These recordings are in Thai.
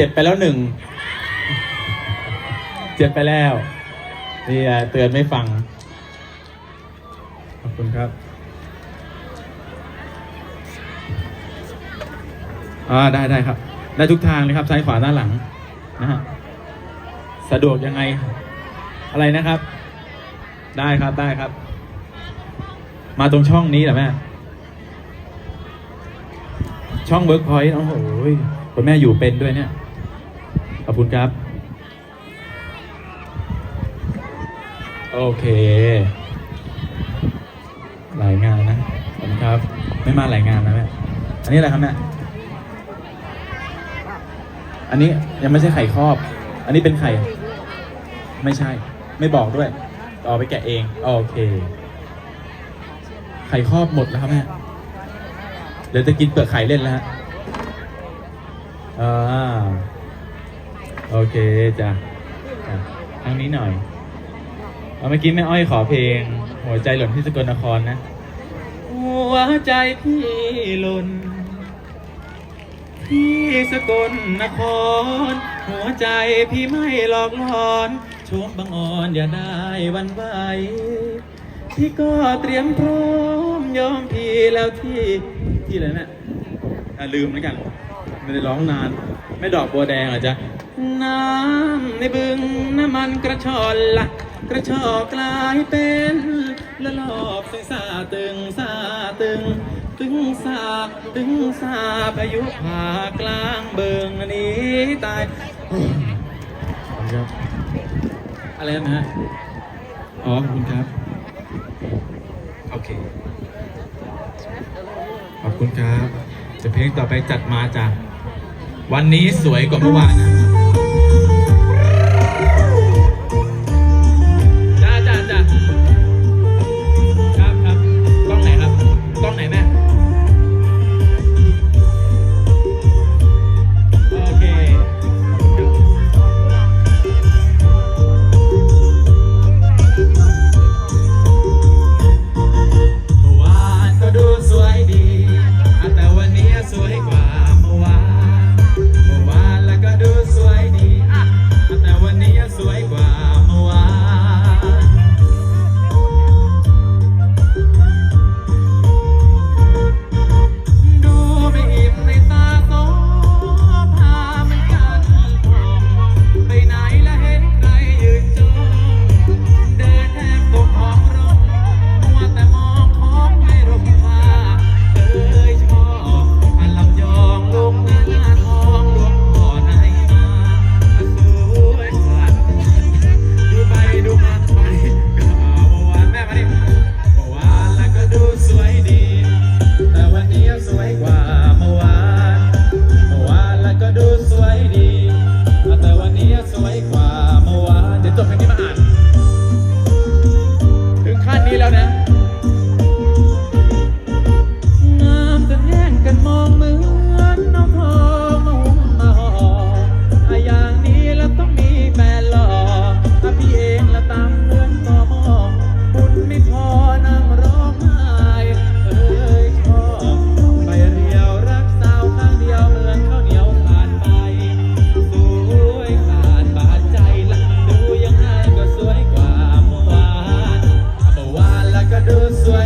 เจ็บไปแล้วหนึ่ง เจ็บไปแล้ว นี่อะเตือนไม่ฟัง ขอบคุณครับอ่าได้ได้ครับ ได้ทุกทางเลยครับ ซ้ายขวาด้านหลังนะฮะสะดวกยังไง อะไรนะครับ ได้ครับได้ครับ มาตรงช่องนี้เหรอแม่ ช่องเวิร์กพอยต์โอ้โหคุณแม่อยู่เป็นด้วยเนี่ย ขอบคุณครับ โอเค หลายงานนะขอบคุณครับ ไม่มาหลายงานนะแม่อันนี้อะไรครับแม่อันนี้ยังไม่ใช่ไข่ครอบ อันนี้เป็นไข่ ไม่ใช่ ไม่บอกด้วยต่อไปแกะเอง โอเค ไข่ครอบหมดแล้วครับแม่เดี๋ยวจะกินเปลือกไข่เล่นแล้วฮะอ่า โอเคจ้ะจ้ะทางนี้หน่อยเอาเมื่อกี้แม่อ้อยขอเพลง หัวใจหล่นที่สกลนครนะ หัวใจพี่หล่นที่สกลนคร หัวใจพี่ไม่หลอกหลอนโชมบังอ่อนอย่าได้หวันไหวพี่ก็เตรียมพร้อมยอมพี่แล้วที่ที่อะไรนะอะลืมแล้วกัน ไม่ได้ร้องนาน ไม่ดอกบัวแดงเหรอจ๊ะ น้ำในบึงน้ำมันกระชอนละกระชอกกลายเป็นละลอบใส่ซาตึงซาตึง ตึงซาตึงซาพายุผ่ากลางเบิงหนี้ตายโอ้ยขอบคุณครับอะไรนะฮะอ๋อขอบคุณครับ โอเค ขอบคุณครับ จะเพลงต่อไปจัดมาจ้ะวันนี้สวยกว่าเมื่อวานนะ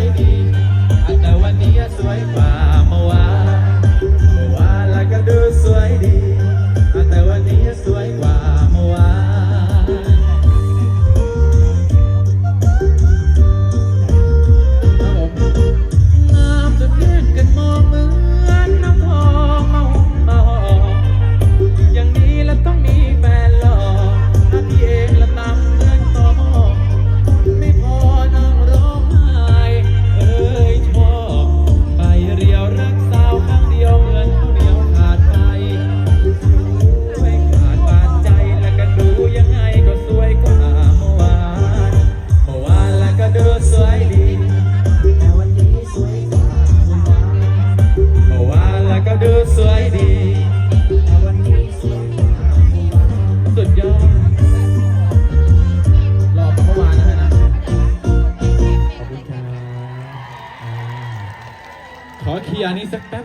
ดูสวยดี แต่วันนี้สวยกว่า खिया नहीं सकता।